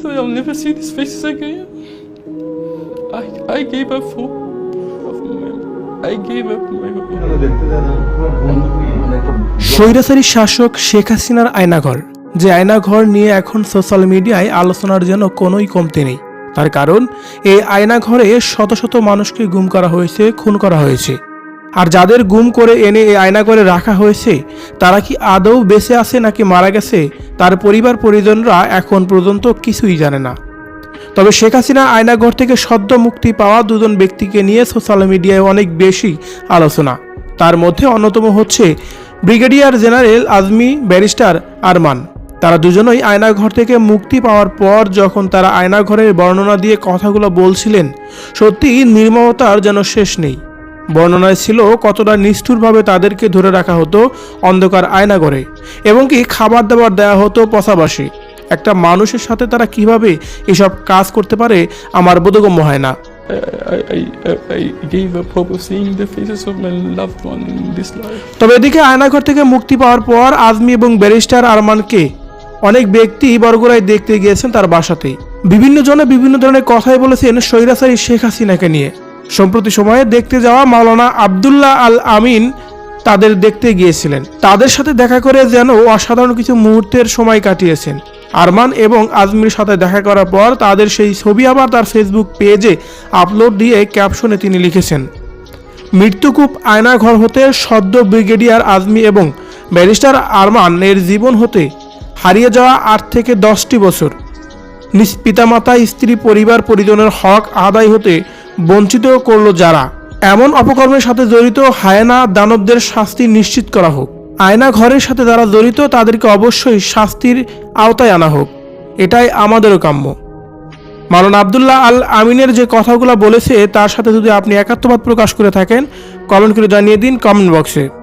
thought I'll never see these faces again. I, I gave up hope. স্বৈরাচারী শাসক শেখ হাসিনার আয়নাঘর যে আয়নাঘর নিয়ে এখন সোশ্যাল মিডিয়ায় আলোচনার জন্য কোনোই কমতি নেই তার কারণ এই আয়নাঘরে শত শত মানুষকে গুম করা হয়েছে খুন করা হয়েছে আর যাদের গুম করে এনে এই আয়নাঘরে রাখা হয়েছে, তারা কি আদৌ বেঁচে আছে নাকি মারা গেছে? তার পরিবার পরিজনরা এখন পর্যন্ত কিছুই জানে না। তবে শেখ হাসিনা আয়নাঘর থেকে সদ্য মুক্তি পাওয়া দুজন ব্যক্তিকে নিয়ে সোশ্যাল মিডিয়ায় অনেক বেশি আলোচনা। তার মধ্যে অন্যতম হচ্ছে brigadier general Azmi barrister Arman. তারা দুজনই আয়নাঘর থেকে মুক্তি পাওয়ার পর যখন তারা আয়নাঘরের বর্ণনা দিয়ে কথাগুলো বলছিলেন সত্যি নির্মমতার যেন শেষ নেই। বর্ণনায় ছিল কতটা নিষ্ঠুরভাবে তাদেরকে ধরে রাখা হতো অন্ধকার আয়নাঘরে এবং কি খাবার দাবার দেওয়া হতো পশাবাসী একটা মানুষের সাথে তারা কীভাবে এসব কাজ করতে পারে আমার বোধগম্য হয় না. তবে এদিকে আয়নাঘর থেকে মুক্তি পাওয়ার পর আজমি এবং ব্যারিস্টার আরমানকে অনেক ব্যক্তি বরগুড়ায় দেখতে গিয়েছেন তার বাসাতে। বিভিন্ন জনে বিভিন্ন ধরনের কথাই বলেছেন স্বৈরাচারী শেখ হাসিনাকে নিয়ে। সম্প্রতি সময়ে দেখতে যাওয়া মাওলানা আবদুল্লাহ আল আমিন তাদের দেখতে গিয়েছিলেন। তাদের সাথে দেখা করে যেন অসাধারণ কিছু মুহূর্তের সময় কাটিয়েছেন। আরমান এবং আজমির সাথে দেখা করার পর তাদের সেই ছবি আবার তার ফেসবুক পেজে আপলোড দিয়ে ক্যাপশনে তিনি লিখেছেন, মৃত্যুকূপ আয়নাঘর হতে সদ্য ব্রিগেডিয়ার আজমি এবং ব্যারিস্টার আরমানের জীবন হতে হারিয়ে যাওয়া আট থেকে দশটি বছর। নিজ পিতামাতা, স্ত্রী, পরিবার, পরিজনের হক আদায় হতে বঞ্চিত করল যারা। এমন অপকর্মের সাথে জড়িত হায়না দানবদের শাস্তি নিশ্চিত করা হোক। আয়না ঘরের সাথে যারা জড়িত, তাদেরকে অবশ্যই শাস্তির আওতায় আনা হোক। এটাই আমাদেরও কাম্য। মালানা আবদুল্লাহ আল আমিনের যে কথাগুলো বলেছে, তার সাথে যদি আপনি একাত্মবাদ প্রকাশ করে থাকেন, কমেন্ট করে জানিয়ে দিন কমেন্ট বক্সে।